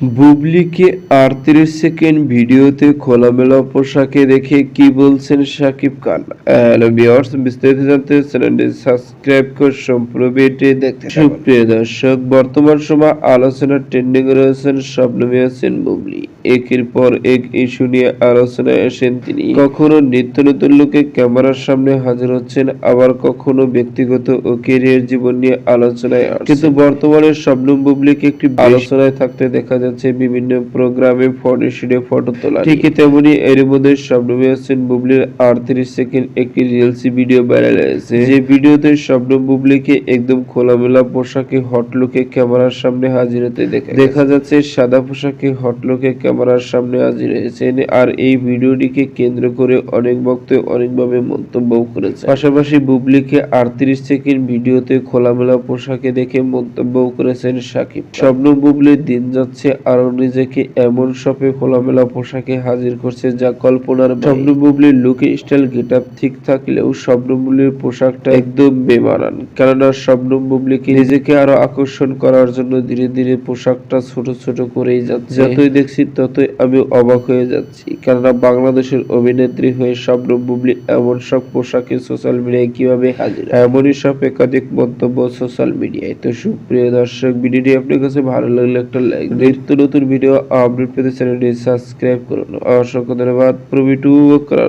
বুবলিকে আটত্রিশ সেকেন্ড ভিডিওতে খোলামেলা পোশাকে দেখে কি বলছেন শাকিব খান? হ্যালো বিস্তারিত জানতে চ্যানেলটি সাবস্ক্রাইব করে সম্পূর্ণ ভিডিওটি দেখতে সুপ্রিয় দর্শক বর্তমান সময় আলোচনা ট্রেন্ডিং রয়েছেন স্বপ্নমী আছেন বুবলি। একের পর এক ইস্যু নিয়ে আলোচনায় আসেন তিনি। কখনো নিত্য নতুন লোকে ক্যামেরার সামনে হাজির হচ্ছেন আবার কখনো ব্যক্তিগত ও কেরিয়ার জীবন নিয়ে আলোচনায় কিন্তু বর্তমানে শবনম বুবলিকে একটি আলোচনায় থাকতে দেখা যাচ্ছে, বিভিন্ন প্রোগ্রামে ফটো শুটে ফটো তোলা। ঠিক তেমনি এর মধ্যে শবনম হাসান বুবলির আটত্রিশ সেকেন্ড একটি রিলসি ভিডিও ভাইরাল হয়েছে। যে ভিডিওতে শবনম বুবলিকে একদম খোলামেলা পোশাকে হট লুকে ক্যামেরার সামনে হাজির হতে দেখা দেখা যাচ্ছে সাদা পোশাকে হট লুকে ক্যামেরার সামনে হাজির হয়েছেন আর এই ভিডিওটিকে কেন্দ্র করে অনেক ভক্ত অনেকভাবে মন্তব্য করেছে। পাশাপাশি বুবলিকে আটত্রিশ সেকেন্ড ভিডিওতে খোলামেলা পোশাকে দেখে মন্তব্য করেছেন সাকিব। স্বপ্ন বুবলির দিন যাচ্ছে আরও নিজেকে এমন শপে খোলামেলা পোশাকে হাজির করছে যা কল্পনার স্বপ্ন বুবলির লুক স্টাইল গেট আপ ঠিক থাকলেও স্বপ্ন বুবলির পোশাকটা একদম বেমানান। কেননা স্বপ্ন বুবলিকে নিজেকে আরও আকর্ষণ করার জন্য ধীরে ধীরে পোশাকটা ছোট ছোট করেই যাচ্ছে। যতই দেখছি ততই আমি অবাক হয়ে যাচ্ছি। কেননা বাংলাদেশের অভিনেত্রী হয়ে স্বপ্ন বুবলি এমন সব পোশাকে সোশ্যাল মিডিয়ায় কীভাবে হাজির এমনই সব একাধিক মন্তব্য সোশ্যাল মিডিয়ায়। তো সুপ্রিয় দর্শক, ভিডিওটি আপনার কাছে ভালো লাগলে একটা লাইক নিত্য নতুন ভিডিও আপডেট পেতে চ্যানেলটি সাবস্ক্রাইব করুন। অসংখ্য ধন্যবাদ। প্রভি টু করার